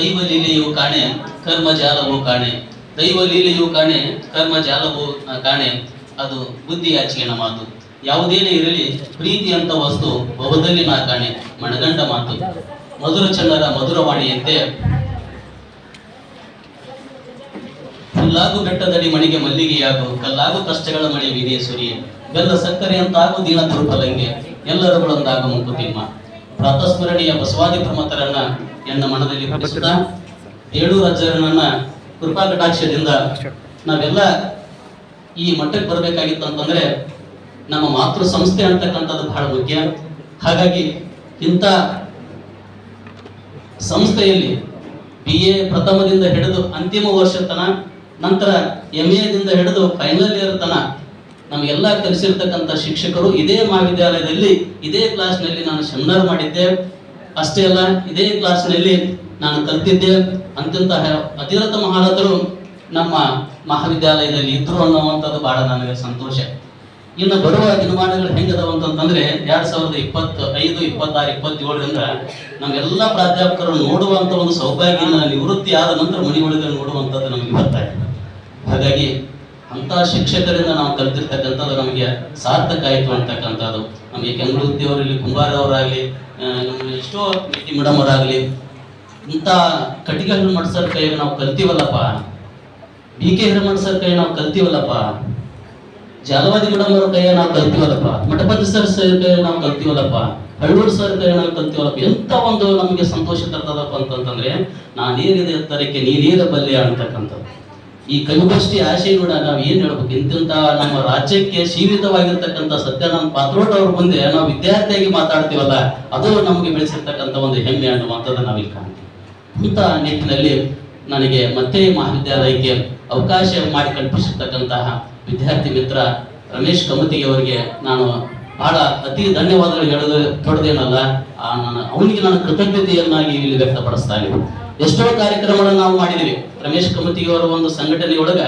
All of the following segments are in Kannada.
ದೈವ ಲೀಲೆಯು ಕಾಣೆ, ಕರ್ಮ ಜಾಲವು ಕಾಣೆ. ದೈವ ಲೀಲೆಯು ಕಾಣೆ, ಕರ್ಮ ಜಾಲವು ಕಾಣೆ. ಅದು ಬುದ್ಧಿ ಆಚೆಯನ ಮಾತು ಯಾವುದೇನೇ ಇರಲಿ ಪ್ರೀತಿ ಅಂತ ವಸ್ತು ಬಹುದಲ್ಲಿ ನಾ ಕಾಣೆ. ಮಣಗಂಡ ಮಾತು. ಮಧುರ ಚಂದರ ಮಧುರವಾಣಿಯಂತೆ ಕಲ್ಲಾಗು ಬೆಟ್ಟದಡಿ ಮಣಿಗೆ ಮಲ್ಲಿಗೆಯಾಗು ಕಲ್ಲಾಗು ಕಷ್ಟಗಳ ಮಳೆ ವಿಧಿಯ ಸುರಿಯೆ. ಬೆಲ್ಲ ಸಕ್ಕರೆ ಅಂತಾಗು ದೀನ ದುರ್ಬಲಂಗೆ ಎಲ್ಲರಗಳೊಂದಾಗ ಮುಂಕುತಿಮ್ಮ. ಪ್ರಾತಸ್ಮರಣೀಯ ಬಸವಾದಿ ಪ್ರಮತರನ್ನ ಎನ್ನ ಮನದಲ್ಲಿ ಏಳೂರು ಏಳು ನನ್ನ ಕೃಪಾ ಕಟಾಕ್ಷದಿಂದ ನಾವೆಲ್ಲ ಈ ಮಟ್ಟಕ್ಕೆ ಬರಬೇಕಾಗಿತ್ತು ಅಂತಂದ್ರೆ ನಮ್ಮ ಮಾತೃ ಸಂಸ್ಥೆ ಅಂತಕ್ಕಂಥದ್ದು ಬಹಳ ಮುಖ್ಯ. ಹಾಗಾಗಿ ಇಂಥ ಸಂಸ್ಥೆಯಲ್ಲಿ ಬಿ ಎ ಪ್ರಥಮದಿಂದ ಹಿಡಿದು ಅಂತಿಮ ವರ್ಷ ತನ, ನಂತರ ಎಂ ಎದಿಂದ ಹಿಡಿದು ಫೈನಲ್ ಇಯರ್ ತನ ನಮಗೆಲ್ಲ ಕಲಿಸಿರ್ತಕ್ಕಂಥ ಶಿಕ್ಷಕರು ಇದೇ ಮಹಾವಿದ್ಯಾಲಯದಲ್ಲಿ ಇದೇ ಕ್ಲಾಸ್ನಲ್ಲಿ ನಾನು ಸೆಮಿನಾರ್ ಮಾಡಿದ್ದೆ. ಅಷ್ಟೇ ಅಲ್ಲ, ಇದೇ ಕ್ಲಾಸ್ನಲ್ಲಿ ನಾನು ಕಲ್ತಿದ್ದೆ ಅಂತಹ ಅತಿರಥ ಮಹಾರಥರು ನಮ್ಮ ಮಹಾವಿದ್ಯಾಲಯದಲ್ಲಿ ಇದ್ರು ಅನ್ನುವಂಥದ್ದು ಬಹಳ ನನಗೆ ಸಂತೋಷ. ಇನ್ನು ಬರುವ ದಿನಮಾನಗಳು ಹೆಂಗದವ ಅಂತಂದ್ರೆ ಎರಡ್ ಸಾವಿರದ ಇಪ್ಪತ್ತ ಐದು ಇಪ್ಪತ್ತಾರು, ಇಪ್ಪತ್ತೇಳರಿಂದ ನಮ್ಗೆಲ್ಲ ಪ್ರಾಧ್ಯಾಪಕರು ನೋಡುವಂತ ಒಂದು ಸೌಭಾಗ್ಯ ನಿವೃತ್ತಿ ಆದ ನಂತರ ಮನೆ ಒಳಗೆ ನೋಡುವಂಥದ್ದು ನಮಗೆ ಬರ್ತಾ ಇದೆ. ಹಾಗಾಗಿ ಅಂತ ಶಿಕ್ಷಕರಿಂದ ನಾವು ಕಲ್ತಿರ್ತಕ್ಕಂಥದ್ದು ನಮಗೆ ಸಾರ್ಥಕ ಆಯಿತು ಅಂತಕ್ಕಂಥದ್ದು. ನಮಗೆ ಅವರಲ್ಲಿ ಕುಂಬಾರ ಅವರಾಗಲಿ ಎಷ್ಟೋ ನೀತಿ ಮೇಡಮ್ ಅವರಾಗಲಿ ಇಂಥ ಹಣ್ಣು ಮಡ್ಸರ್ ಕೈಯಾಗ ನಾವು ಕಲ್ತೀವಲ್ಲಪ್ಪ. ಬಿ ಕೆ ಹಿರಮಠ್ ಸರ್ ಕೈ ನಾವು ಕಲ್ತೀವಲ್ಲಪ್ಪ. ಜಾಲವಾದಿ ಮೇಡಮ್ ಅವ್ರ ಕೈಯ ನಾವು ಕಲ್ತೀವಲ್ಲಪ್ಪ. ಮಠಪತಿ ಸರ್ ಸರ್ ಕೈ ನಾವು ಕಲ್ತೀವಲ್ಲಪ್ಪ. ಹಳ್ಳೂರು ಸರ್ ಕೈ ನಾವು ಕಲ್ತೀವಲ್ಲಪ್ಪ. ಎಂಥ ಒಂದು ನಮಗೆ ಸಂತೋಷ ತರ್ತದಪ್ಪ ಅಂತಂತಂದ್ರೆ, ನಾನೇನಿದೆ ತರಕ್ಕೆ ನೀನೇನು ಬಲ್ಲೆ ಅಂತಕ್ಕಂಥದ್ದು. ಈ ಕವಿಗೋಷ್ಠಿ ಆಶಯ ಕೂಡ ನಾವು ಏನ್ ಹೇಳ್ಬೇಕು? ಇಂತಿಂತ ನಮ್ಮ ರಾಜ್ಯಕ್ಕೆ ಸೀಮಿತವಾಗಿರ್ತಕ್ಕಂಥ ಸತ್ಯಾನಂದ ಪಾತ್ರೋಟ್ ಅವ್ರ ಮುಂದೆ ನಾವು ವಿದ್ಯಾರ್ಥಿಯಾಗಿ ಮಾತಾಡ್ತೀವಲ್ಲ, ಅದು ನಮಗೆ ಬೆಳೆಸಿರ್ತಕ್ಕಂಥ ಒಂದು ಹೆಮ್ಮೆ ಅನ್ನುವಂಥದ್ದು ನಾವಿಲ್ಲಿ ಕಾಣ್ತೀವಿ. ಇಂಥ ನಿಟ್ಟಿನಲ್ಲಿ ನನಗೆ ಮತ್ತೆ ಮಹಾವಿದ್ಯಾಲಯಕ್ಕೆ ಅವಕಾಶ ಮಾಡಿ ಕಲ್ಪಿಸಿರ್ತಕ್ಕಂತಹ ವಿದ್ಯಾರ್ಥಿ ಮಿತ್ರ ರಮೇಶ್ ಕಮತಿಗೆ ಅವರಿಗೆ ನಾನು ಬಹಳ ಅತಿ ಧನ್ಯವಾದಗಳು ಹೇಳೋದು ದೊಡ್ಡದೇನಲ್ಲ ಅವನಿಗೆ ನಾನು ಕೃತಜ್ಞತೆಯನ್ನಾಗಿ ಇಲ್ಲಿ ವ್ಯಕ್ತಪಡಿಸ್ತಾ ಇದ್ದೀನಿ. ಎಷ್ಟೋ ಕಾರ್ಯಕ್ರಮಗಳನ್ನು ನಾವು ಮಾಡಿದ್ದೀವಿ. ರಮೇಶ್ ಕಮತಿಯವರ ಒಂದು ಸಂಘಟನೆಯೊಳಗ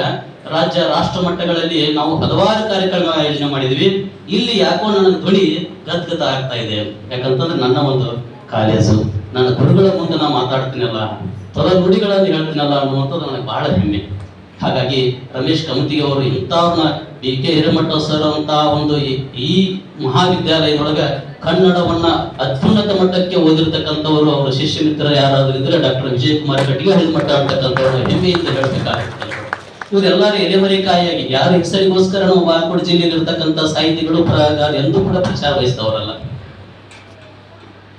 ರಾಜ್ಯ, ರಾಷ್ಟ್ರ ಮಟ್ಟಗಳಲ್ಲಿ ನಾವು ಹಲವಾರು ಕಾರ್ಯಕ್ರಮ ಆಯೋಜನೆ ಮಾಡಿದ್ವಿ ಇಲ್ಲಿ ಯಾಕೋ ನನ್ನ ಧ್ವನಿ ಗದ್ಗದ ಆಗ್ತಾ ಇದೆ. ಯಾಕಂತಂದ್ರೆ ನನ್ನ ಒಂದು ಕಾಲೇಜು, ನನ್ನ ಗುರುಗಳ ಮುಂದೆ ನಾನು ಮಾತಾಡ್ತೀನಲ್ಲ ತೊಲ ನುಡಿಗಳಲ್ಲಿ ಹೇಳ್ತೀನಲ್ಲ ಅನ್ನುವಂಥದ್ದು ನನಗೆ ಬಹಳ ಹೆಮ್ಮೆ. ಹಾಗಾಗಿ ರಮೇಶ್ ಕಮತಿಗೆ ಅವರು ಇಂಥವ್ರನ್ನ ಬಿ ಕೆ ಹಿರೇಮಠ ಸರ್ ಅಂತ ಒಂದು ಈ- ಮಹಾವಿದ್ಯಾಲಯದೊಳಗ ಕನ್ನಡವನ್ನ ಅತ್ಯುನ್ನತ ಮಟ್ಟಕ್ಕೆ ಓದಿರ್ತಕ್ಕಂಥವರು ಅವರ ಶಿಷ್ಯ ಮಿತ್ರ ಯಾರಾದ್ರೂ ಇದ್ರೆ ಡಾಕ್ಟರ್ ವಿಜಯ್ ಕುಮಾರ್ ಕಟ್ಟಿಗೆ ಹಿರೇಮಠ ಅಂತಕ್ಕಂಥವ್ರು ಹೆಮ್ಮೆಯಿಂದ ಹೇಳ್ಬೇಕಾಗುತ್ತೆ. ಇವರೆಲ್ಲರೂ ಎಲೆಮರೆಕಾಯಿಯಾಗಿ ಯಾರು ಹೆಸರಿಗೋಸ್ಕರ ನಾವು ಬಾಗಲಕೋಟೆ ಜಿಲ್ಲೆಯಲ್ಲಿ ಸಾಹಿತಿಗಳು ಪ್ರಾಗಾರ ಎಂದೂ ಕೂಡ ಪ್ರಚಾರ ವಹಿಸ್ತವರಲ್ಲ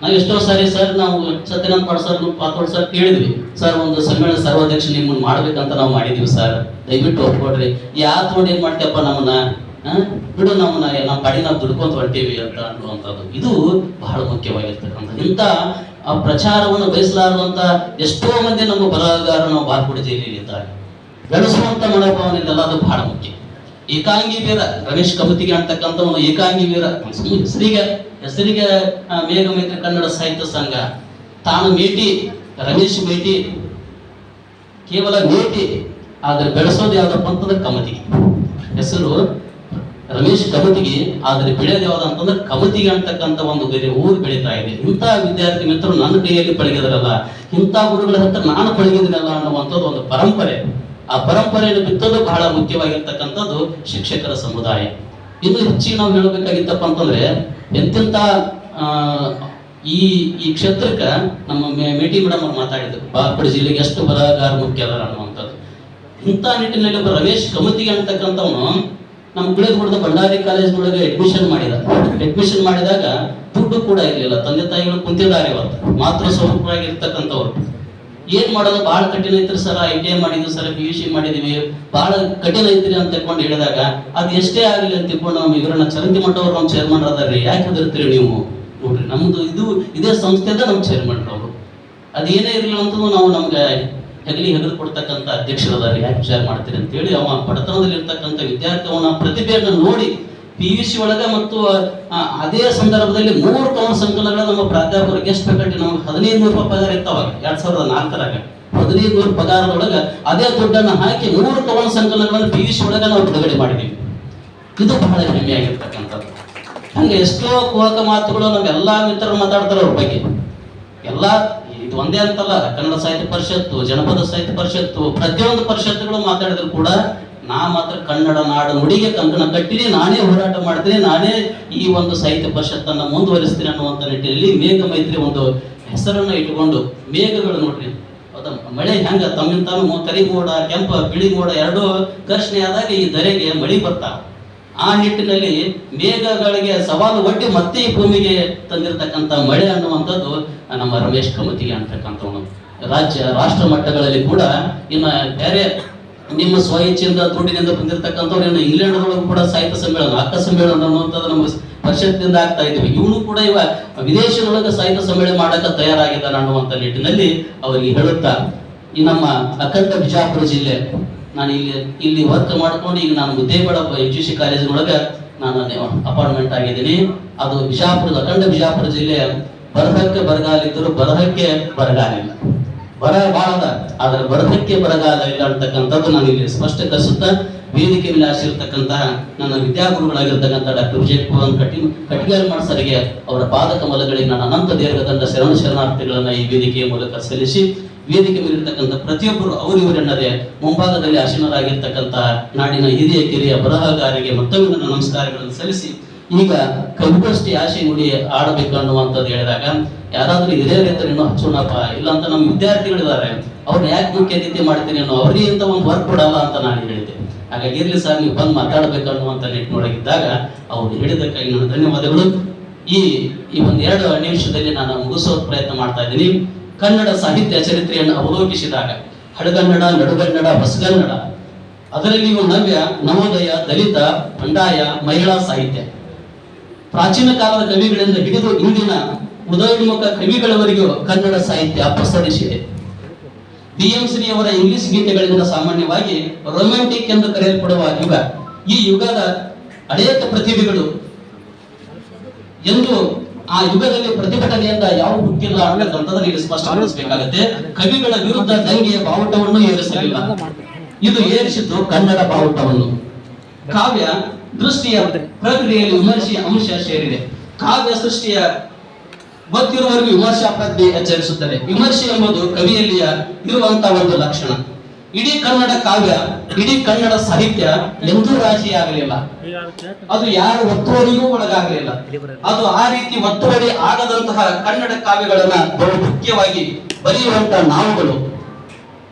ನಾವು ಎಷ್ಟೋ ಸಾರಿ ಸರ್ ನಾವು ಸತ್ಯನಾಥ್ ಪಾಡ್ ಸರ್ ಪಾತ್ರ ಸರ್ ಕೇಳಿದ್ವಿ. ಸರ್, ಒಂದು ಸಮ್ಮೇಳನ ಸರ್ವಾಧ್ಯಕ್ಷ ನಿಮ್ಮನ್ನು ಮಾಡ್ಬೇಕಂತ ನಾವು ಮಾಡಿದೀವಿ ಸರ್. ದಯವಿಟ್ಟು ಒಪ್ಕೊಡ್ರಿ ಯಾ ತಗೊಂಡು ಏನ್ ಮಾಡ್ತೀಯಪ್ಪ ನಮ್ಮನ್ನ? ಬಿಡು ನಮ್ಮನ್ನ ನಮ್ಮ ಪಾಡಿ ನಾವು ದುಡ್ಕೊಂತ ಹೊಂಟೀವಿ ಅಂತ ಅನ್ನುವಂಥದ್ದು. ಇದು ಬಹಳ ಮುಖ್ಯವಾಗಿರ್ತಕ್ಕಂಥ. ಇಂಥ ಆ ಪ್ರಚಾರವನ್ನು ಬಯಸಲಾರದಂತ ಎಷ್ಟೋ ಮಂದಿ ನಮ್ಮ ಬರಹಗಾರರು ನಾವು ಬಾರ್ಕೋಟೆ ಜಿಲ್ಲೆಯಲ್ಲಿ ಇದ್ದಾರೆ ಬೆಳೆಸುವಂತ ಅದು ಬಹಳ ಮುಖ್ಯ. ಏಕಾಂಗಿ ವೀರ, ರಮೇಶ್ ಅಂತಕ್ಕಂಥ ಒಂದು ಏಕಾಂಗಿ ವೀರ. ಹೆಸರಿಗೆ ಹೆಸರಿಗೆ ಮೇಘ ಮೈತ್ರಿ ಕನ್ನಡ ಸಾಹಿತ್ಯ ಸಂಘ. ತಾನು ಮೇಟಿ, ರಮೇಶ್ ಮೇಟಿ, ಕೇವಲ ಮೇಟಿ, ಆದ್ರೆ ಬೆಳೆಸೋದು ಯಾವ್ದಪ್ಪ ಅಂತಂದ್ರೆ ಕಮತಿಗೆ ಹೆಸರು ರಮೇಶ್ ಕಮತಿಗೆ, ಆದ್ರೆ ಬೆಳೆಯೋದು ಯಾವ್ದು ಅಂತಂದ್ರೆ ಕಮತಿಗೆ ಅಂತಕ್ಕಂಥ ಒಂದು ಬೇರೆ ಊರು ಬೆಳೀತಾ ಇದೆ. ಇಂಥ ವಿದ್ಯಾರ್ಥಿ ಮಿತ್ರರು ನನ್ನ ಕೈಯಲ್ಲಿ ಪಳಗಿದ್ರಲ್ಲ. ಇಂಥ ಗುರುಗಳ ಹತ್ರ ನಾನು ಪಳಗಿದ್ದೀನಲ್ಲ ಅನ್ನುವಂಥದ್ದು ಒಂದು ಪರಂಪರೆ. ಆ ಪರಂಪರೆಯನ್ನು ಬಿತ್ತಲು ಬಹಳ ಮುಖ್ಯವಾಗಿರ್ತಕ್ಕಂಥದ್ದು ಶಿಕ್ಷಕರ ಸಮುದಾಯ. ಇನ್ನು ಹೆಚ್ಚಿಗೆ ನಾವು ಹೇಳಬೇಕಾಗಿತ್ತಪ್ಪ ಅಂತಂದ್ರೆ ಎಂತೆಂತ ಈ ಈ ಕ್ಷೇತ್ರಕ್ಕೆ ನಮ್ಮ ಮೇಟಿ ಮೇಡಮ್ ಅವ್ರು ಮಾತಾಡಿದ್ರು. ಬಾರ್ಪಡಿ ಜಿಲ್ಲೆಗೆ ಎಷ್ಟು ಮುಖ್ಯ ಅದಾರ ಅನ್ನುವಂಥದ್ದು. ಇಂಥ ನಿಟ್ಟಿನಲ್ಲಿ ಒಬ್ಬ ರಮೇಶ್ ಕಮತಿಗೆ ಅಂತಕ್ಕಂಥವನು ನಮ್ಮ ಗುಳೇದಗುಡದ ಬಳ್ಳಾರಿ ಕಾಲೇಜ್ನೊಳಗೆ ಅಡ್ಮಿಷನ್ ಮಾಡಿದ. ಅಡ್ಮಿಷನ್ ಮಾಡಿದಾಗ ದುಡ್ಡು ಕೂಡ ಇರಲಿಲ್ಲ. ತಂದೆ ತಾಯಿಗಳು ಕುಂತಿದ್ದಾರೆ ಇವತ್ತು. ಮಾತೃ ಸ್ವರೂಪರಾಗಿರ್ತಕ್ಕಂಥವ್ರು ಏನ್ ಮಾಡೋದು? ಬಹಳ ಕಠಿಣ ಐತ್ರಿ ಸರ್. ಐ ಟಿ ಐ ಮಾಡಿದ್ವಿ ಸರ್ ಪಿ ಯು ಸಿ ಮಾಡಿದೀವಿ. ಬಹಳ ಕಠಿಣ ಐತ್ರಿ ಅಂತ ತಿಳ್ಕೊಂಡು ಹೇಳಿದಾಗ, ಅದು ಎಷ್ಟೇ ಆಗಲಿ ಅಂತ ತಿಳ್ಕೊಂಡು ನಮ್ಮ ಇವರನ್ನ ಚರಂತಿ ಮಠವ್ರು ನಮ್ಮ ಚೇರ್ಮನ್ ಅದಾರ್ರಿ. ಯಾಕೆ ಹೆದರ್ತೀರಿ ನೀವು? ನೋಡ್ರಿ, ನಮ್ದು ಇದು, ಇದೇ ಸಂಸ್ಥೆದ ನಮ್ಮ ಚೇರ್ಮನ್ ಅವರು ಅದೇನೇ ಇರಲಿಲ್ಲ ಅಂತ ನಾವು ನಮ್ಗೆ ಹೆಗಲಿ ಹೆಗಲು ಕೊಡ್ತಕ್ಕಂಥ ಅಧ್ಯಕ್ಷರು ಅದಾರ ಯಾಕೆ ವಿಚಾರ ಮಾಡ್ತೀರಿ ಅಂತ ಹೇಳಿ ಅವ ಬಡತನದಲ್ಲಿ ಇರ್ತಕ್ಕಂಥ ವಿದ್ಯಾರ್ಥಿ ಅವನ ಪ್ರತಿಭೆಯನ್ನು ನೋಡಿ ಪಿ ಯು ಸಿ ಒಳಗೆ ಮತ್ತು ಅದೇ ಸಂದರ್ಭದಲ್ಲಿ ಮೂರು ಕವನ ಸಂಕಲನಗಳ ನಮ್ಮ ಪ್ರಾಧ್ಯಾಪಕರು ಎಷ್ಟು ಫ್ಯಾಕಲ್ಟಿ ನಮ್ಗೆ ಹದಿನೈದು ನೂರು ರೂಪಾಯಿ ಪಗಾರ ಇರ್ತಾವ, ಎರಡು ಸಾವಿರದ ನಾಲ್ಕರಾಗ. ಹದಿನೈದು ನೂರು ಪಗಾರದೊಳಗೆ ಅದೇ ದುಡ್ಡನ್ನು ಹಾಕಿ ಮೂರು ಕವನ ಸಂಕಲನಗಳನ್ನು ಪಿ ಯು ಸಿ ಒಳಗೆ ನಾವು ಬಿಡುಗಡೆ ಮಾಡಿದ್ದೀವಿ ಇದು ಬಹಳ ಹೆಮ್ಮೆಯಾಗಿರ್ತಕ್ಕಂಥದ್ದು ಹಂಗೆ ಎಷ್ಟೋ ಕುಹಕ ಮಾತುಗಳು ನಮ್ಮ ಎಲ್ಲಾ ಮಿತ್ರರು ಮಾತಾಡ್ತಾರೆ ಅವ್ರ ಬಗ್ಗೆ. ಎಲ್ಲ, ಇದು ಒಂದೇ ಅಂತಲ್ಲ, ಕನ್ನಡ ಸಾಹಿತ್ಯ ಪರಿಷತ್ತು, ಜನಪದ ಸಾಹಿತ್ಯ ಪರಿಷತ್ತು, ಪ್ರತಿಯೊಂದು ಪರಿಷತ್ತುಗಳು ಮಾತಾಡಿದ್ರು ಕೂಡ ನಾ ಮಾತ್ರ ಕನ್ನಡ ನಾಡು ನುಡಿಗೆ ಕಂಕಣ ಕಟ್ಟಿನಿ, ನಾನೇ ಹೋರಾಟ ಮಾಡ್ತೀನಿ, ನಾನೇ ಈ ಒಂದು ಸಾಹಿತ್ಯ ಪರಿಷತ್ತನ್ನ ಮುಂದುವರಿಸ್ತೀನಿ ಅನ್ನುವಂಥ ನಿಟ್ಟಿನಲ್ಲಿ ಮೇಘ ಮೈತ್ರಿ ಒಂದು ಹೆಸರನ್ನ ಇಟ್ಟುಕೊಂಡು ಮೇಘಗಳು ನೋಡ್ರಿ. ಮಳೆ ಹೆಂಗ ತಮ್ಮಿಂದ ತಾನು ಮೋ- ಕರಿ ಮೋಡ ಕೆಂಪ ಬಿಳಿ ಮೋಡ ಎರಡೂ ಘರ್ಷಣೆ ಆದಾಗ ಈ ದರೆಗೆ ಮಳಿ ಬರ್ತಾವ ಆ ನಿಟ್ಟಿನಲ್ಲಿ ಮೇಘಗಳಿಗೆ ಸವಾಲು ಒಡ್ಡಿ ಮತ್ತೆ ಈ ಭೂಮಿಗೆ ತಂದಿರತಕ್ಕಂತ ಮಳೆ ಅನ್ನುವಂಥದ್ದು ನಮ್ಮ ರಮೇಶ್ ಕಮತಿಗೆ ಅಂತಕ್ಕಂಥವನು ರಾಜ್ಯ, ರಾಷ್ಟ್ರ ಮಟ್ಟಗಳಲ್ಲಿ ಕೂಡ ಇನ್ನು ಬೇರೆ ನಿಮ್ಮ ಸ್ವಇಚ್ಛೆಯಿಂದ, ದುಡ್ಡಿನಿಂದ ಬಂದಿರತಕ್ಕಂಥವ್ರು ಏನು ಇಂಗ್ಲೆಂಡ್ ಒಳಗೂ ಕೂಡ ಸಾಹಿತ್ಯ ಸಮ್ಮೇಳನ ಅಕ್ಕ ಸಮ್ಮೇಳನ ಅನ್ನುವಂಥದ್ದು ನಮ್ಮ ಪರಿಷತ್ತಿನಿಂದ ಆಗ್ತಾ ಇದ್ವಿ ಇವನು ಕೂಡ ಇವ ವಿದೇಶದೊಳಗೆ ಸಾಹಿತ್ಯ ಸಮ್ಮೇಳನ ಮಾಡಕ್ಕೆ ತಯಾರಾಗಿದ್ದಾನೆ ಅನ್ನುವಂಥ ನಿಟ್ಟಿನಲ್ಲಿ ಅವರಿಗೆ ಹೇಳುತ್ತಾ, ಈ ನಮ್ಮ ಅಖಂಡ ಬಿಜಾಪುರ ಜಿಲ್ಲೆ, ನಾನು ಇಲ್ಲಿ ಇಲ್ಲಿ ವರ್ಕ್ ಮಾಡ್ಕೊಂಡು ಈಗ ನಾನು ಮುದ್ದೇಬೇಡ ಎಚ್ ಯು ಸಿ ಕಾಲೇಜಿನೊಳಗೆ ನಾನು ಅಪಾರ್ಟ್ಮೆಂಟ್ ಆಗಿದ್ದೀನಿ. ಅದು ಬಿಜಾಪುರದ, ಅಖಂಡ ಬಿಜಾಪುರ ಜಿಲ್ಲೆ ಬರಹಕ್ಕೆ ಬರಗಾಲಿದ್ದರೂ ಬರಹಕ್ಕೆ ಬರಗಾಲ ಇಲ್ಲ ಬರ ಬಹಳ ಅದ ಆದ್ರೆ ಬರದಕ್ಕೆ ಬರಗಾಲ ಇಲ್ಲ ಅಂತಕ್ಕಂಥದ್ದು ನಾನು ಇಲ್ಲಿ ಕಸುತ್ತ ವೇದಿಕೆ ಮೇಲೆ ನನ್ನ ವಿದ್ಯಾಗುರುಗಳಾಗಿರ್ತಕ್ಕಂಥ ಡಾಕ್ಟರ್ ವಿಜಯ್ ಕುಮಾರ್ ಕಟಿ ಕಟಿಗಾರ್ ಸರಿಗೆ ಅವರ ಪಾದಕ ಕಮಲಗಳಿಗೆ ನನ್ನ ಅನಂತ ದೀರ್ಘದಂಡ ಶರಣ ಶರಣಾರ್ಥಿಗಳನ್ನ ಈ ವೇದಿಕೆಯ ಮೂಲಕ ಸಲ್ಲಿಸಿ, ವೇದಿಕೆ ಮೇಲಿರ್ತಕ್ಕಂಥ ಪ್ರತಿಯೊಬ್ಬರು ಅವರು ಮುಂಭಾಗದಲ್ಲಿ ಆಸೀನರಾಗಿರ್ತಕ್ಕಂತಹ ನಾಡಿನ ಹಿರಿಯ, ಕಿರಿಯ ಬರಹಗಾರಿಗೆ ಮತ್ತೊಮ್ಮೆ ನನ್ನ ನಮಸ್ಕಾರಗಳನ್ನು ಸಲ್ಲಿಸಿ ಈಗ ಕವಿಗೋಷ್ಠಿ ಆಶೆ ನುಡಿ ಆಡಬೇಕು ಅನ್ನುವಂಥದ್ದು ಹೇಳಿದಾಗ, ಯಾರಾದ್ರೂ ರೀತಿ ಇನ್ನೂ ಹಚ್ಚೋಣಪ್ಪ ಇಲ್ಲ ಅಂತ ನಮ್ಮ ವಿದ್ಯಾರ್ಥಿಗಳಿದ್ದಾರೆ ಅವ್ರನ್ನ ಯಾಕೆ ಮುಖ್ಯ ರೀತಿ ಮಾಡ್ತೀನಿ ಅನ್ನೋ ಅವ್ರಿಗೆ ಅಂತ ಒಂದು ವರ್ಕ್ ಕೊಡಲ್ಲ ಅಂತ ನಾನು ಹೇಳಿದೆ. ಹಾಗಾಗಿ ಇರ್ಲಿ ಸರ್, ನೀವು ಬಂದು ಮಾತಾಡ್ಬೇಕು ಅನ್ನುವಂಥ ನಿಟ್ಟಿನೊಳಗಿದ್ದಾಗ, ಅವ್ರು ಹೇಳಿದಕ್ಕಾಗಿ ನನ್ನ ಧನ್ಯವಾದಗಳು. ಈ ಈ ಒಂದು ಎರಡು ನಿಮಿಷದಲ್ಲಿ ನಾನು ಮುಗಿಸೋ ಪ್ರಯತ್ನ ಮಾಡ್ತಾ ಇದ್ದೀನಿ. ಕನ್ನಡ ಸಾಹಿತ್ಯ ಚರಿತ್ರೆಯನ್ನು ಅವಲೋಕಿಸಿದಾಗ ಹಳಗನ್ನಡ ನಡುಗನ್ನಡ ಹೊಸಗನ್ನಡ ಅದರಲ್ಲಿಯೂ ನವ್ಯ, ನವೋದಯ, ದಲಿತ, ಬಂಡಾಯ, ಮಹಿಳಾ ಸಾಹಿತ್ಯ. ಪ್ರಾಚೀನ ಕಾಲದ ಕವಿಗಳಿಂದ ಹಿಡಿದು ಇಂದಿನ ಉದಯೋನ್ಮುಖ ಕವಿಗಳವರೆಗೂ ಕನ್ನಡ ಸಾಹಿತ್ಯ ಅಪಸರಿಸಿದೆ ಬಿ ಎಂ ಶ್ರೀಯವರ ಇಂಗ್ಲಿಷ್ ಗೀತೆಗಳಿಂದ ಸಾಮಾನ್ಯವಾಗಿ ರೊಮ್ಯಾಂಟಿಕ್ ಎಂದು ಕರೆಯಲ್ಪಡುವ ಯುಗ. ಈ ಯುಗದ ಅನೇಕ ಪ್ರತಿಭೆಗಳು ಎಂದು ಆ ಯುಗದಲ್ಲಿ ಪ್ರತಿಭಟನೆಯಿಂದ ಯಾವ ಹುಟ್ಟಿಲ್ಲ ಅಂದ್ರೆ ಇಲ್ಲಿ ಸ್ಪಷ್ಟಪಡಿಸಬೇಕಾಗುತ್ತೆ ಕವಿಗಳ ವಿರುದ್ಧ ದಂಗೆಯ ಬಾವುಟವನ್ನು ಏರಿಸಲಿಲ್ಲ. ಇದು ಏರಿಸಿದ್ದು ಕನ್ನಡ ಬಾವುಟವನ್ನು. ಕಾವ್ಯ ದೃಷ್ಟಿಯ ಪ್ರಕ್ರಿಯೆಯಲ್ಲಿ ವಿಮರ್ಶೆಯ ಅಂಶ ಸೇರಿದೆ. ಕಾವ್ಯ ಸೃಷ್ಟಿಯ ಗೊತ್ತಿರುವವರೆಗೂ ವಿಮರ್ಶಾ ಪ್ರಜ್ಞೆ ಎಚ್ಚರಿಸುತ್ತದೆ. ವಿಮರ್ಶೆ ಎಂಬುದು ಕವಿಯಲ್ಲಿಯ ಇರುವಂತಹ ಒಂದು ಲಕ್ಷಣ. ಇಡೀ ಕನ್ನಡ ಕಾವ್ಯ, ಇಡೀ ಕನ್ನಡ ಸಾಹಿತ್ಯ ಎಂದೂ ರಾಶಿಯಾಗಲಿಲ್ಲ ಅದು ಯಾರ ಒತ್ತುವರಿಗೂ ಒಳಗಾಗಲಿಲ್ಲ. ಅದು ಆ ರೀತಿ ಒತ್ತುವರಿ ಆಗದಂತಹ ಕನ್ನಡ ಕಾವ್ಯಗಳನ್ನ ಬಹು ಮುಖ್ಯವಾಗಿ ಬರೆಯುವಂತಹ ನಾವುಗಳು.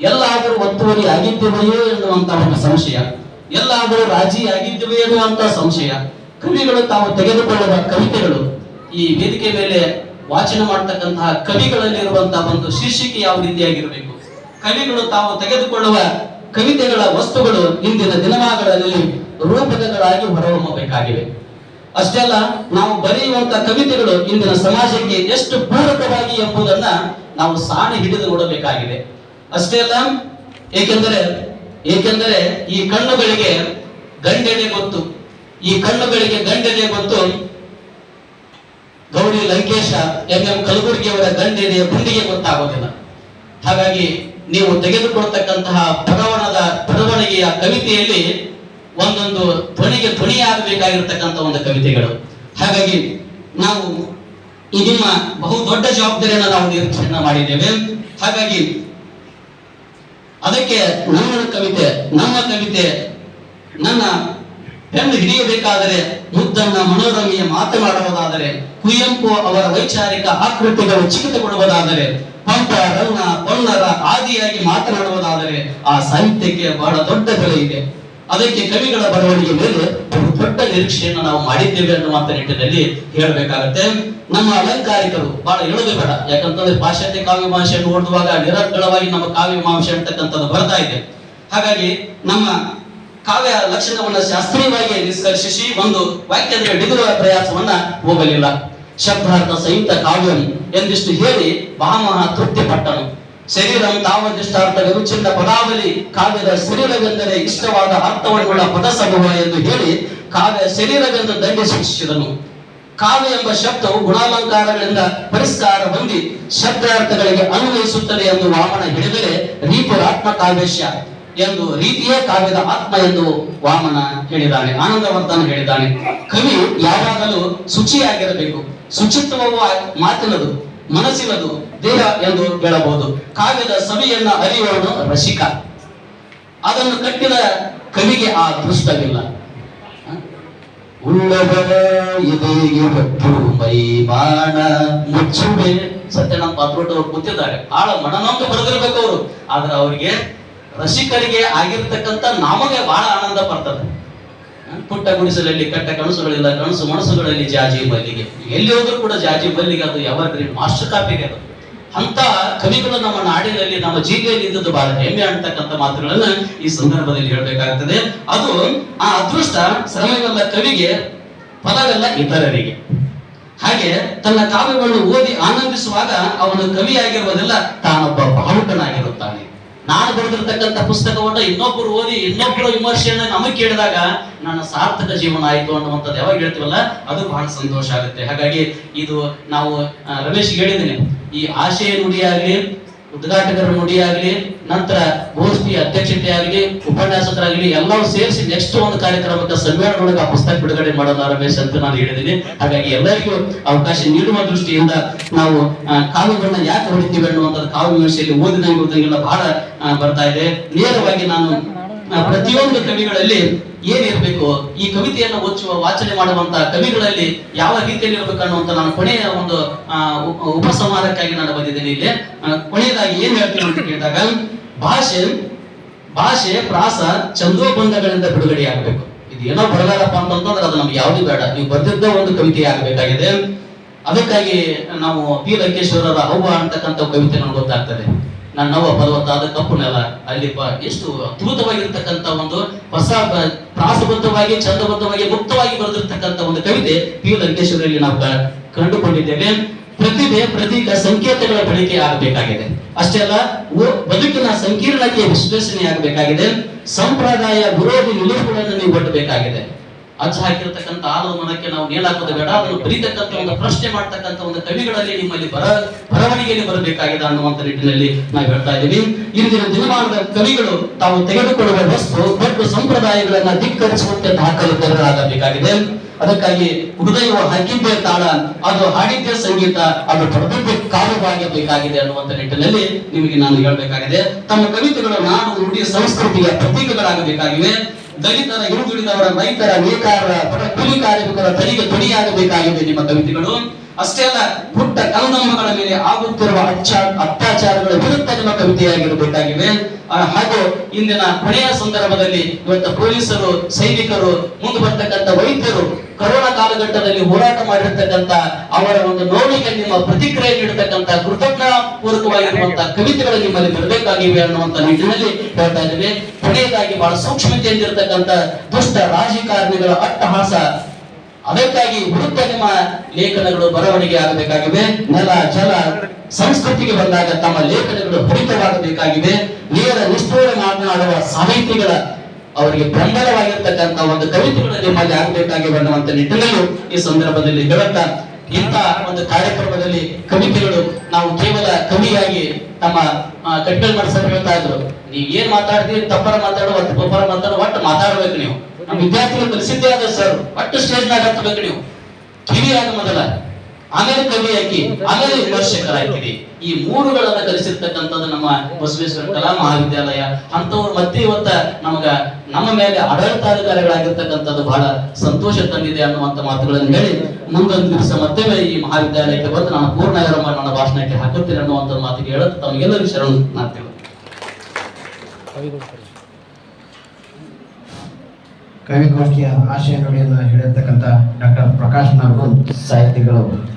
ಎಲ್ಲಾದರೂ ಒತ್ತುವರಿ ಆಗಿದ್ದೇವೆಯೇ ಎನ್ನುವಂತಹ ಒಂದು ಸಂಶಯ. ಎಲ್ಲಾದರೂ ರಾಜಿ ಆಗಿದ್ದೇವೆ ಎನ್ನುವಂತ ಸಂಶಯ. ಕವಿಗಳು ತಾವು ತೆಗೆದುಕೊಳ್ಳುವ ಕವಿತೆಗಳು, ಈ ವೇದಿಕೆ ಮೇಲೆ ವಾಚನ ಮಾಡ್ತಕ್ಕಂತಹ ಕವಿಗಳಲ್ಲಿರುವಂತಹ ಒಂದು ಶೀರ್ಷಿಕೆ ಯಾವ ರೀತಿಯಾಗಿರಬೇಕು? ಕವಿಗಳು ತಾವು ತೆಗೆದುಕೊಳ್ಳುವ ಕವಿತೆಗಳ ವಸ್ತುಗಳು ಇಂದಿನ ದಿನಮಾನಗಳಲ್ಲಿ ರೂಪಕಗಳಾಗಿ ಹೊರಹೊಮ್ಮಬೇಕಾಗಿವೆ. ಅಷ್ಟೇ ಅಲ್ಲ, ನಾವು ಬರೆಯುವಂತ ಕವಿತೆಗಳು ಇಂದಿನ ಸಮಾಜಕ್ಕೆ ಎಷ್ಟು ಪೂರಕವಾಗಿ ಎಂಬುದನ್ನ ನಾವು ಸಾಣೆ ಹಿಡಿದು ನೋಡಬೇಕಾಗಿದೆ. ಅಷ್ಟೇ ಅಲ್ಲ, ಏಕೆಂದರೆ ಏಕೆಂದರೆ ಈ ಕಣ್ಣುಗಳಿಗೆ ಗಂಡನೆ ಗೊತ್ತು. ಈ ಕಣ್ಣುಗಳಿಗೆ ಗಂಡನೆ ಗೊತ್ತು. ಗೌರಿ ಲಂಕೇಶ, ಎಂ ಎಂ ಕಲಬುರ್ಗಿಯವರ ಗಂಡನೆ ಗುಂಡಿಗೆ ಗೊತ್ತಾಗೋದಿಲ್ಲ. ಹಾಗಾಗಿ ನೀವು ತೆಗೆದುಕೊಳ್ತಕ್ಕಂತಹ ಬಡವಣದ ಬಡವಣಿಗೆಯ ಕವಿತೆಯಲ್ಲಿ ಒಂದೊಂದು ಧ್ವನಿಗೆ ಧ್ವನಿಯಾಗಬೇಕಾಗಿರ್ತಕ್ಕಂಥ ಒಂದು ಕವಿತೆಗಳು. ಹಾಗಾಗಿ ನಾವು ಈ ನಿಮ್ಮ ಬಹು ದೊಡ್ಡ ಜವಾಬ್ದಾರಿಯನ್ನು ನಾವು ನಿರ್ಧಾರ ಮಾಡಿದ್ದೇವೆ. ಹಾಗಾಗಿ ಅದಕ್ಕೆ ನಮ್ಮ ಕವಿತೆ ನಮ್ಮ ಕವಿತೆ, ನನ್ನ ಹೆಣ್ಣು ಹಿಡಿಯಬೇಕಾದರೆ ಮುದ್ದನ್ನ ಮನೋರಮೆಯ ಮಾತನಾಡುವುದಾದರೆ ಕುವೆಂಪು ಅವರ ವೈಚಾರಿಕ ಆಕೃತಿಗಳು ಕೊಡುವುದಾದರೆ, ಪಂಪ ರನ್ನ ಪೊನ್ನರ ಆದಿಯಾಗಿ ಮಾತನಾಡುವುದಾದರೆ, ಆ ಸಾಹಿತ್ಯಕ್ಕೆ ಬಹಳ ದೊಡ್ಡ ಬೆಲೆ ಇದೆ. ಅದಕ್ಕೆ ಕವಿಗಳ ಬರವಣಿಗೆ ಮೇಲೆ ದೊಡ್ಡ ನಿರೀಕ್ಷೆಯನ್ನು ನಾವು ಮಾಡಿದ್ದೇವೆ ಅನ್ನುವಂತ ನಿಟ್ಟಿನಲ್ಲಿ ಹೇಳಬೇಕಾಗತ್ತೆ. ನಮ್ಮ ಅಲಂಕಾರಿಕರು ಬಹಳ ಹೇಳೋದು ಬೇಡ. ಯಾಕಂತಂದ್ರೆ ಪಾಶ್ಚಾತ್ಯ ಕಾವ್ಯ ಭಾಷೆಯನ್ನು ಓದುವಾಗ ನಿರಂತರವಾಗಿ ನಮ್ಮ ಕಾವ್ಯ ಮಾಂಶ ಅಂತಕ್ಕಂಥದ್ದು ಬರ್ತಾ ಇದೆ. ಹಾಗಾಗಿ ನಮ್ಮ ಕಾವ್ಯ ಲಕ್ಷಣವನ್ನ ಶಾಸ್ತ್ರೀಯವಾಗಿ ನಿಷ್ಕರ್ಷಿಸಿ ಒಂದು ವಾಕ್ಯದ ಹಿಡಿದುವ ಪ್ರಯಾಸವನ್ನ ಹೋಗಲಿಲ್ಲ. ಶಬ್ದಾರ್ಥ ಸಂಯುಕ್ತ ಕಾವ್ಯಂ ಎಂದಿಷ್ಟು ಹೇಳಿ ಮಹಾ ತೃಪ್ತಿ ಪಟ್ಟನು ಶರೀರಂ ತಾವದಿಷ್ಟಾರ್ಥ ವಿರುಚಿಂದ ಪದಾವಲಿ, ಕಾವ್ಯದ ಶರೀರವೆಂದರೆ ಇಷ್ಟವಾದ ಅರ್ಥವನ್ನುಳ್ಳ ಪದ ಸಮೂಹ ಎಂದು ಹೇಳಿ ಕಾವ್ಯ ಶರೀರವೆಂದು ದಂಡಿಸಿದನು ಕಾವ್ಯ ಎಂಬ ಶಬ್ದವು ಗುಣಾಲಂಕಾರಗಳಿಂದ ಪರಿಷ್ಕಾರ ಹೊಂದಿ ಶಬ್ದಾರ್ಥಗಳಿಗೆ ಅನ್ವಯಿಸುತ್ತದೆ ಎಂದು ವಾಮನ ಹೇಳಿದರೆ ರೀಪುರಾತ್ಮ ಕಾವ್ಯಶ್ಯ ಎಂದು ರೀತಿಯೇ ಕಾವ್ಯದ ಆತ್ಮ ಎಂದು ವಾಮನ ಹೇಳಿದ್ದಾನೆ, ಆನಂದವರ್ಧನ ಹೇಳಿದ್ದಾನೆ. ಕವಿ ಯಾವಾಗಲೂ ಶುಚಿಯಾಗಿರಬೇಕು, ಶುಚಿತ್ವವು ಮಾತಿನದು, ಮನಸ್ಸಿನದು ದೇಹ ಎಂದು ಹೇಳಬಹುದು. ಕಾವ್ಯದ ಸವಿಯನ್ನ ಅರಿಯುವವನು ರಸಿಕ. ಅದನ್ನು ಕಟ್ಟಿದ ಕವಿಗೆ ಆ ದೃಷ್ಟವಿಲ್ಲ. ಉಳ್ಳವರ ಎದೆಗೆ ಹೊಟ್ಟು ಸತ್ಯನಾಥ್ ಪಾತ್ರೋಟ್ ಅವರು ಕೂತಿದ್ದಾರೆ. ಬಹಳ ಮನನೊಂದು ಬರೆದಿರ್ಬೇಕು ಅವರು. ಆದ್ರೆ ಅವರಿಗೆ ರಸಿಕರಿಗೆ ಆಗಿರ್ತಕ್ಕಂಥ ನಮಗೆ ಬಹಳ ಆನಂದ ಬರ್ತದೆ ಪುಟ್ಟ ಗುಡಿಸಲಲ್ಲಿ, ಕಟ್ಟ ಕನಸುಗಳಿಲ್ಲ, ಕನಸು ಮನಸ್ಸುಗಳಲ್ಲಿ ಜಾಜಿ ಮಲ್ಲಿಗೆ. ಎಲ್ಲಿ ಹೋದ್ರೂ ಕೂಡ ಜಾಜಿ ಮಲ್ಲಿಗೆ ಅದು ಯಾವಾಗ್ರಿ ಮಾಸ್ಟರ್ ಕಾಪಿಗೆ ಅದು. ಅಂತ ಕವಿಗಳು ನಮ್ಮ ನಾಡಿನಲ್ಲಿ, ನಮ್ಮ ಜಿಲ್ಲೆಯಲ್ಲಿ ಇದ್ದದ್ದು ಬಹಳ ಹೆಮ್ಮೆ ಅಂತಕ್ಕಂಥ ಮಾತುಗಳನ್ನ ಈ ಸಂದರ್ಭದಲ್ಲಿ ಹೇಳಬೇಕಾಗ್ತದೆ. ಅದು ಆ ಅದೃಷ್ಟ ಶ್ರಮವೆಲ್ಲ ಕವಿಗೆ ಫಲವೆಲ್ಲ ಇತರರಿಗೆ. ಹಾಗೆ ತನ್ನ ಕಾವ್ಯಗಳನ್ನು ಓದಿ ಆನಂದಿಸುವಾಗ ಅವನು ಕವಿಯಾಗಿರುವುದಿಲ್ಲ ತಾನೊಬ್ಬ ಬಾಹುಕನಾಗಿರುತ್ತಾನೆ. ನಾನು ಬರೆದಿರ್ತಕ್ಕಂಥ ಪುಸ್ತಕವನ್ನು ಇನ್ನೊಬ್ಬರು ಓದಿ ಇನ್ನೊಬ್ಬರು ವಿಮರ್ಶೆಯನ್ನು ನಮಗೆ ಕೇಳಿದಾಗ ನನ್ನ ಸಾರ್ಥಕ ಜೀವನ ಆಯಿತು ಅನ್ನುವಂಥದ್ದು ಯಾವಾಗ ಹೇಳ್ತೀವಲ್ಲ? ಅದು ಬಹಳ ಸಂತೋಷ ಆಗುತ್ತೆ. ಹಾಗಾಗಿ ಇದು ನಾವು ರಮೇಶ್ ಹೇಳಿದ್ದೇನೆ, ಈ ಆಶಯ ನುಡಿಯಾಗಲಿ ಉದ್ಘಾಟಕರ ನುಡಿಯಾಗಲಿ, ನಂತರ ಗೋಷ್ಠಿ ಅಧ್ಯಕ್ಷತೆ ಆಗಲಿ ಉಪನ್ಯಾಸಕರಾಗಲಿ, ಎಲ್ಲವೂ ಸೇರಿಸಿ ನೆಕ್ಸ್ಟ್ ಒಂದು ಕಾರ್ಯಕ್ರಮಕ್ಕೆ ಸಮ್ಮೇಳನದೊಳಗೆ ಆ ಪುಸ್ತಕ ಬಿಡುಗಡೆ ಮಾಡಲು ರಮೇಶ್ ಅಂತ ನಾನು ಹೇಳಿದ್ದೀನಿ. ಹಾಗಾಗಿ ಎಲ್ಲರಿಗೂ ಅವಕಾಶ ನೀಡುವ ದೃಷ್ಟಿಯಿಂದ ನಾವು ಕಾವ್ಯಗಳನ್ನ ಯಾಕೆ ಹೊಡಿತೀವಿ ಅನ್ನುವಂಥದ್ದು ಕಾವ್ಯ ವಿಮರ್ಶೆಯಲ್ಲಿ ಓದಿದಂಗೆ ಬಹಳ ಬರ್ತಾ ಇದೆ. ನೇರವಾಗಿ ನಾನು ಪ್ರತಿಯೊಂದು ಕವಿಗಳಲ್ಲಿ ಏನಿರ್ಬೇಕು, ಈ ಕವಿತೆಯನ್ನು ಓಚುವ ವಾಚನೆ ಮಾಡುವಂತ ಕವಿಗಳಲ್ಲಿ ಯಾವ ರೀತಿಯಲ್ಲಿ ಅನ್ನುವಂತ ನಾನು ಕೊನೆಯ ಒಂದು ಉಪಸಂಹಾರಕ್ಕಾಗಿ ನಾನು ಬಂದಿದ್ದೇನೆ ಇಲ್ಲಿ. ಕೊನೆಯದಾಗಿ ಏನ್ ಹೇಳ್ತೀನಿ ಅಂತ ಕೇಳಿದಾಗ, ಭಾಷೆ ಭಾಷೆ, ಪ್ರಾಸ ಚಂದೋಬಂಧಗಳಿಂದ ಬಿಡುಗಡೆಯಾಗಬೇಕು ಇದು ಏನೋ ಬರಗಾರಪ್ಪ ಅಂತಂದ್ರೆ ಅದು ನಮ್ಗೆ ಯಾವ್ದು ಬೇಡ. ನೀವು ಬರ್ದಿದ್ದ ಒಂದು ಕವಿತೆ ಆಗಬೇಕಾಗಿದೆ. ಅದಕ್ಕಾಗಿ ನಾವು ಪಿ ಲಂಕೇಶ್ವರರ ಹವ್ವ ಅಂತಕ್ಕಂಥ ಕವಿತೆ ನಮ್ಗೆ ಗೊತ್ತಾಗ್ತದೆ. ನನ್ನವ್ವ ಫಲವತ್ತಾದ ಕಪ್ಪು ನೆಲ. ಅಲ್ಲಿ ಪ- ಎಷ್ಟು ಅದ್ಭುತವಾಗಿರ್ತಕ್ಕಂಥ ಒಂದು ಹೊಸ ಪ್ರಾಸಬದ್ಧವಾಗಿ ಚಂದಬದ್ಧವಾಗಿ ಮುಕ್ತವಾಗಿ ಬರೆದಿರ್ತಕ್ಕಂಥ ಒಂದು ಕವಿತೆ ಪಿ ಲಂಕೇಶ್ವರಲ್ಲಿ ನಾವು ಕಂಡುಕೊಂಡಿದ್ದೇವೆ. ಪ್ರತಿಭೆ, ಪ್ರತೀಕ ಸಂಕೇತಗಳ ಬಳಕೆ ಆಗಬೇಕಾಗಿದೆ. ಅಷ್ಟೇ ಅಲ್ಲ ಬದುಕಿನ ಸಂಕೀರ್ಣತೆಯ ವಿಶ್ಲೇಷಣೆ ಆಗಬೇಕಾಗಿದೆ. ಸಂಪ್ರದಾಯ ವಿರೋಧಿ ನಿಲುವುಗಳನ್ನು ನೀವು ಒಡ್ಡಬೇಕಾಗಿದೆ. ಅಚ್ಚ ಹಾಕಿರ್ತಕ್ಕಂಥ ಆಲದ ಮನಕ್ಕೆ ನಾವು ನೇಲಾಕೋದು ಬೇಡ. ಅದನ್ನು ಬರೀತಕ್ಕಂಥ ಒಂದು ಪ್ರಶ್ನೆ ಮಾಡ್ತಕ್ಕಂಥ ಒಂದು ಕವಿಗಳಲ್ಲಿ ನಿಮ್ಮಲ್ಲಿ ಬರ, ಬರವಣಿಗೆಯಲ್ಲಿ ಬರಬೇಕಾಗಿದೆ ಅನ್ನುವಂತ ನಿಟ್ಟಿನಲ್ಲಿ ನಾವು ಹೇಳ್ತಾ ಇದ್ದೀವಿ. ಇಂದಿನ ದಿನಮಾನದ ಕವಿಗಳು ತಾವು ತೆಗೆದುಕೊಳ್ಳುವ ವಸ್ತು ದೊಡ್ಡ ಸಂಪ್ರದಾಯಗಳನ್ನ ಧಿಕ್ಕರಿಸುವಂತೆ ದಾಖಲಿತರಾಗಬೇಕಾಗಿದೆ ಅದಕ್ಕಾಗಿ ಹೃದಯವು ಹಾಕಿದ್ದೇ ತಾಳ, ಅದು ಹಾಡಿದ್ದೇ ಸಂಗೀತ, ಅದು ಪಡೆದಿದ್ದೇ ಕಾಲವಾಗಬೇಕಾಗಿದೆ ಅನ್ನುವಂತ ನಿಟ್ಟಿನಲ್ಲಿ ನಿಮಗೆ ನಾನು ಹೇಳಬೇಕಾಗಿದೆ. ತಮ್ಮ ಕವಿತೆಗಳು ನಾಡು ನುಡಿ ಸಂಸ್ಕೃತಿಯ ಪ್ರತೀಕಗಳಾಗಬೇಕಾಗಿವೆ. ದಲಿತರ ಹಿಂದುಳಿದವರ ರೈತರ ನೇಕಾರರ ಕೂಲಿ ಕಾರ್ಮಿಕರ ತನಿಗೆ ಧ್ವನಿಯಾಗಬೇಕಾಗಿದೆ ನಿಮ್ಮ ಕವಿತೆಗಳು. ಅಷ್ಟೇ ಅಲ್ಲ, ಪುಟ್ಟ ಕಲನಮ್ಮಗಳ ಮೇಲೆ ಆಗುತ್ತಿರುವ ಅಚ್ಚ, ಅತ್ಯಾಚಾರಗಳ ವಿರುದ್ಧ ನಿಮ್ಮ ಕವಿತೆಯಾಗಿರಬೇಕಾಗಿವೆ. ಹಾಗೂ ಇಂದಿನ ಕೊನೆಯ ಸಂದರ್ಭದಲ್ಲಿ ಇವತ್ತು ಪೊಲೀಸರು, ಸೈನಿಕರು ಮುಂದೆ ಬರ್ತಕ್ಕಂಥ ವೈದ್ಯರು ಕೊರೋನಾ ಕಾಲಘಟ್ಟದಲ್ಲಿ ಹೋರಾಟ ಮಾಡಿರ್ತಕ್ಕಂಥ ಅವರ ಒಂದು ನೋವಿಗೆ ನಿಮ್ಮ ಪ್ರತಿಕ್ರಿಯೆ ನೀಡತಕ್ಕಂಥ ಕೃತಜ್ಞ ಪೂರ್ವಕವಾಗಿರುವಂತಹ ಕವಿತೆಗಳು ನಿಮ್ಮಲ್ಲಿ ಬರಬೇಕಾಗಿವೆ ಅನ್ನುವಂತ ನಿಟ್ಟಿನಲ್ಲಿ ಹೇಳ್ತಾ ಇದ್ದೇವೆ. ಕೊನೆಯದಾಗಿ ಬಹಳ ಸೂಕ್ಷ್ಮತೆಯಿಂದ ಇರತಕ್ಕಂಥ ದುಷ್ಟ ರಾಜಕಾರಣಿಗಳ ಅಟ್ಟಹಾಸ ಅದಕ್ಕಾಗಿ ಹುಡುಕ ನಿಮ್ಮ ಲೇಖನಗಳು ಬರವಣಿಗೆ ಆಗಬೇಕಾಗಿದೆ ನೆಲ, ಜಲ, ಸಂಸ್ಕೃತಿಗೆ ಬಂದಾಗ ತಮ್ಮ ಲೇಖನಗಳು ಹರಿತವಾಗಬೇಕಾಗಿವೆ ನೇರ ನಿಷ್ಠೂರ ಮಾತನಾಡುವ ಸಾಹಿತಿಗಳ ಅವರಿಗೆ ಬೆಂಬಲವಾಗಿರ್ತಕ್ಕಂಥ ಒಂದು ಕವಿತೆಗಳು ನಿಮ್ಮಲ್ಲಿ ಆಗಬೇಕಾಗಿ ಅನ್ನುವಂತ ನಿಟ್ಟಿನಲ್ಲೂ ಈ ಸಂದರ್ಭದಲ್ಲಿ ಹೇಳುತ್ತಾ ಇಂತಹ ಒಂದು ಕಾರ್ಯಕ್ರಮದಲ್ಲಿ ಕವಿತೆಗಳು ನಾವು ಕೇವಲ ಕವಿಯಾಗಿ ತಮ್ಮ ಕಟ್ಕಲ್ ಸರ್ ಹೇಳ್ತಾ ಇದ್ರು. ನೀವ್ ಏನ್ ಮಾತಾಡ್ತೀರಿ? ತಪ್ಪರ ಮಾತಾಡು, ಒಟ್ಟು ಗೊಬ್ಬರ ಮಾತಾಡು, ಒಟ್ಟು ಮಾತಾಡ್ಬೇಕು ನೀವು. ನಮ್ಮ ವಿದ್ಯಾರ್ಥಿಗಳು ಪ್ರಸಿದ್ಧಿ ಅದ ಸರ್, ಒಟ್ಟು ಸ್ಟೇಜ್ ನಾಗ ಹತ್ತಬೇಕು ನೀವು. ಕಿವಿಯಾಗ ಮೊದಲ. ಆಮೇಲೆ ಕವಿ ಹಾಕಿ, ಆಮೇಲೆ ವಿಮರ್ಶಕರಾಗಿರಿ ಈ ಮೂರುಗಳನ್ನ ಕಲಿಸಿರ್ತಕ್ಕಂಥದ್ದು ನಮ್ಮ ಬಸವೇಶ್ವರ ಕಲಾ ಮಹಾವಿದ್ಯಾಲಯ. ಅಂತವ್ರು ಮತ್ತೆ ಇವತ್ತ ನಮಗ ನಮ್ಮ ಮೇಲೆ ಆಡಳಿತಾಧಿಕಾರಿಗಳಾಗಿರ್ತಕ್ಕಂಥದ್ದು ಬಹಳ ಸಂತೋಷ ತಂದಿದೆ ಅನ್ನುವಂತ ಮಾತುಗಳನ್ನು ಹೇಳಿ ಮುಂದೊಂದು ದಿವಸ ಮತ್ತೆ ಈ ಮಹಾವಿದ್ಯಾಲಯಕ್ಕೆ ಬಂದು ನಾನು ಪೂರ್ಣ ವಿರಾಮ ನನ್ನ ಭಾಷಣಕ್ಕೆ ಹಾಕುತ್ತೇನೆ ಅನ್ನುವಂಥ ಮಾತಿಗೆ ಹೇಳುತ್ತೆ ತಮಗೆಲ್ಲರಿಗೂ ಶರಣು ನಾಡ್ತೇವೆ ಕವಿಗೋಷ್ಠಿಯ ಆಶಯ ನುಡಿಯನ್ನು ಹೇಳಿರ್ತಕ್ಕಂಥ ಡಾಕ್ಟರ್ ಪ್ರಕಾಶ್ ನಾಗು ಸಾಹಿತಿಗಳು